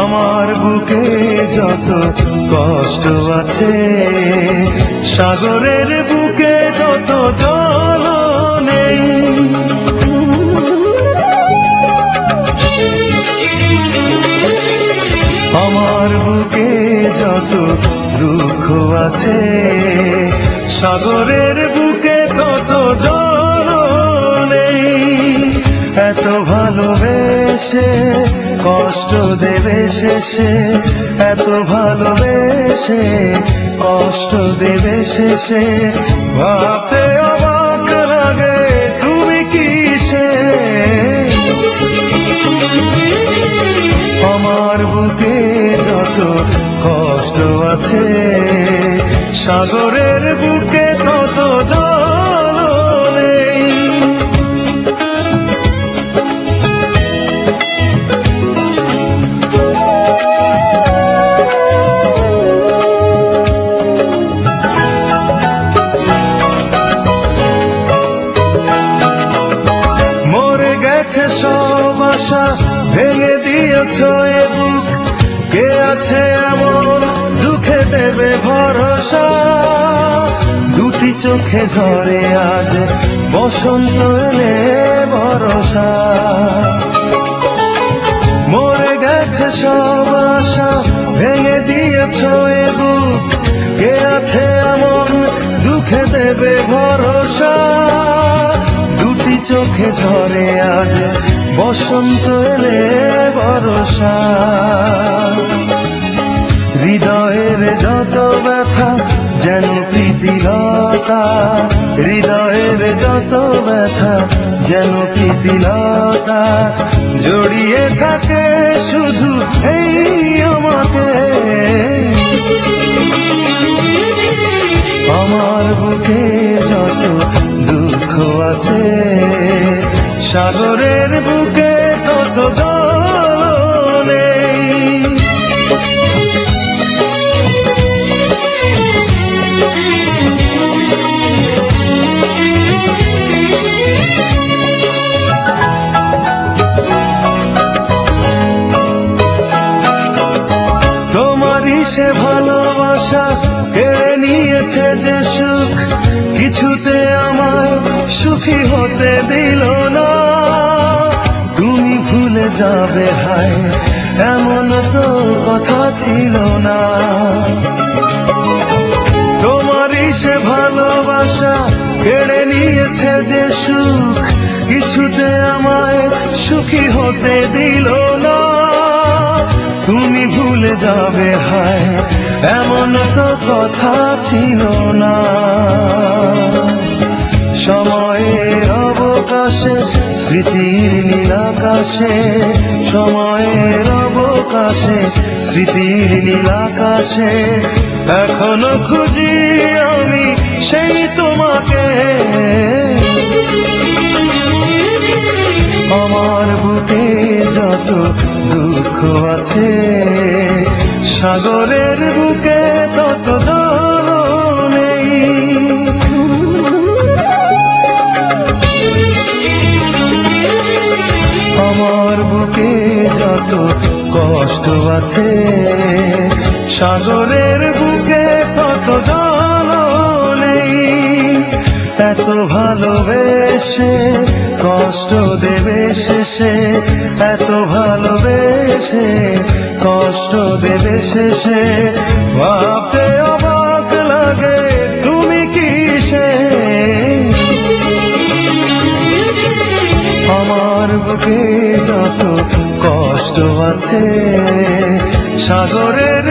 আমার বুকে যত কষ্ট আছে, সাগরের বুকে যত জল নেই। আমার বুকে যত দুঃখ আছে, সাগরের বুকে কত জল নেই। এত ভালোবেসে কষ্ট দেবে শেষে, এত ভালোবেসে, কষ্ট দেবে শেষে। ভাবতে অবাক লাগে, তুমি কিসে? আমার বুকে যত কষ্ট আছে, সাগরের বুকে আশা ভেঙে দিয়েছ এ বুক। কে আছে এমন দুঃখে দেবে ভরসা? দুটি চোখে ঝরে আজ বসন্ত এলে ভরসা। মরে গেছে সব আশা ভেঙে দিয়েছ এ বুক। কে আছে এমন দুঃখে দেবে ভরসা? চোখে ঝরে আজ বসন্ত রে বরসা হৃদয়ের যত ব্যথা যেন প্রীতিলতা, হৃদয়ের যত ব্যথা যেন প্রীতিলতা, জড়িয়ে থাকে শুধু সাগরের বুকে জল নেই। তোমারই সে ভালোবাসা কেড়ে নিয়েছে যে সুখ, কিছুতে আমায় সুখী হতে দিল ভুলে যাবে, হায়, এমন তো কথা ছিল না। তোমারই সে ভালোবাসা কেড়ে নিয়েছে যে সুখ, কিছুতে আমায় সুখী হতে দিল না। তুমি ভুলে যাবে, হায়, এমন তো কথা ছিল না। সময়ের অবকাশে স্মৃতির নীলাকাশে সময়ের অবকাশে, স্মৃতির নীলাকাশে এখনও খুঁজি আমি সেই তোমাকে। আমার বুকে যত দুঃখ আছে, সাগরের বুকে কষ্ট আছে। সাগরের বুকে কত জল নেই। এত ভালোবেসে কষ্ট দেবে শেষে। এত ভালোবেসে কষ্ট দেবে শেষে। ভাবতে কষ্ট আছে। সাগরের